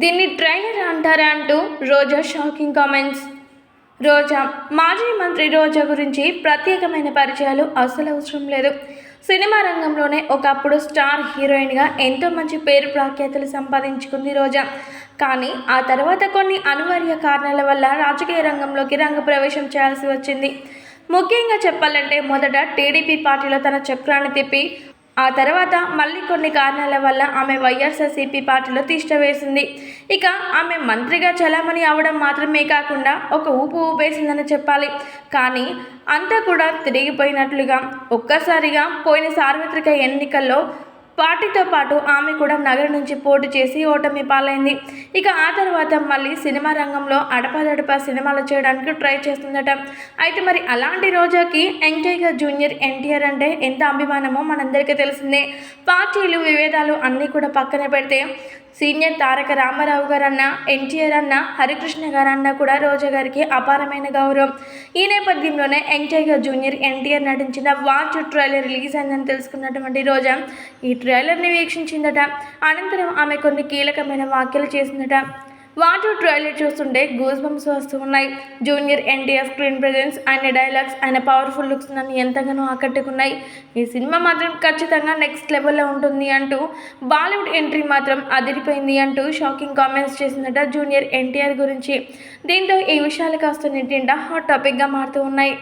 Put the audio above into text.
దీన్ని ట్రైలర్ అంటారా అంటూ రోజా షాకింగ్ కామెంట్స్. రోజా మాజీ మంత్రి రోజా గురించి ప్రత్యేకమైన పరిచయాలు అస్సలు అవసరం లేదు. సినిమా రంగంలోనే ఒకప్పుడు స్టార్ హీరోయిన్గా ఎంతో మంచి పేరు ప్రాఖ్యాతలు సంపాదించుకుంది రోజా. కానీ ఆ తర్వాత కొన్ని అనివార్య కారణాల వల్ల రాజకీయ రంగంలోకి రంగ ప్రవేశం చేయాల్సి వచ్చింది. ముఖ్యంగా చెప్పాలంటే మొదట టీడీపీ పార్టీలో తన చక్రాన్ని తిప్పి ఆ తర్వాత మళ్ళీ కొన్ని కారణాల వల్ల ఆమె వైఎస్ఆర్సీపీ పార్టీలో తీష్టవేసింది ఇక ఆమె మంత్రిగా చలామణి అవడం మాత్రమే కాకుండా ఒక ఊపు ఊపేసిందని చెప్పాలి. కానీ అంతా కూడా తిరిగిపోయినట్లుగా ఒక్కసారిగా పోయిన సార్వత్రిక ఎన్నికల్లో పార్టీతో పాటు ఆమె కూడా నగరం నుంచి పోటీ చేసి ఓటమి పాలైంది. ఇక ఆ తర్వాత మళ్ళీ సినిమా రంగంలో అడపాదడపా సినిమాలు చేయడానికి ట్రై చేస్తుందట. అయితే మరి అలాంటి రోజాకి ఎంటైగర్ జూనియర్ ఎన్టీఆర్ అంటే ఎంత అభిమానమో మనందరికీ తెలిసిందే. పార్టీలు వివేదాలు అన్నీ కూడా పక్కన పెడితే సీనియర్ తారక రామారావు గారన్న ఎన్టీఆర్ అన్న హరికృష్ణ గారన్న కూడా రోజా గారికి అపారమైన గౌరవం. ఈ నేపథ్యంలోనే ఎంటైగర్ జూనియర్ ఎన్టీఆర్ నటించిన వాచ్ ట్రైలర్ రిలీజ్ అయిందని తెలుసుకున్నటువంటి రోజా ఈ ట్రైలర్ని వీక్షించిందట. అనంతరం ఆమె కొన్ని కీలకమైన వ్యాఖ్యలు చేసిందట. వాటర్ ట్రైలర్ చూస్తుంటే గూస్ బంప్స్ వస్తూ ఉన్నాయి. జూనియర్ ఎన్టీఆర్ స్క్రీన్ ప్రజెన్స్ ఆయన డైలాగ్స్ ఆయన పవర్ఫుల్ లుక్స్ నన్ను ఎంతగానో ఆకట్టుకున్నాయి. ఈ సినిమా మాత్రం ఖచ్చితంగా నెక్స్ట్ లెవెల్లో ఉంటుంది అంటూ బాలీవుడ్ ఎంట్రీ మాత్రం అదిరిపోయింది అంటూ షాకింగ్ కామెంట్స్ చేసిందట జూనియర్ ఎన్టీఆర్ గురించి. దీంతో ఈ విషయాలు కాస్త నిండా హాట్ టాపిక్గా మారుతూ ఉన్నాయి.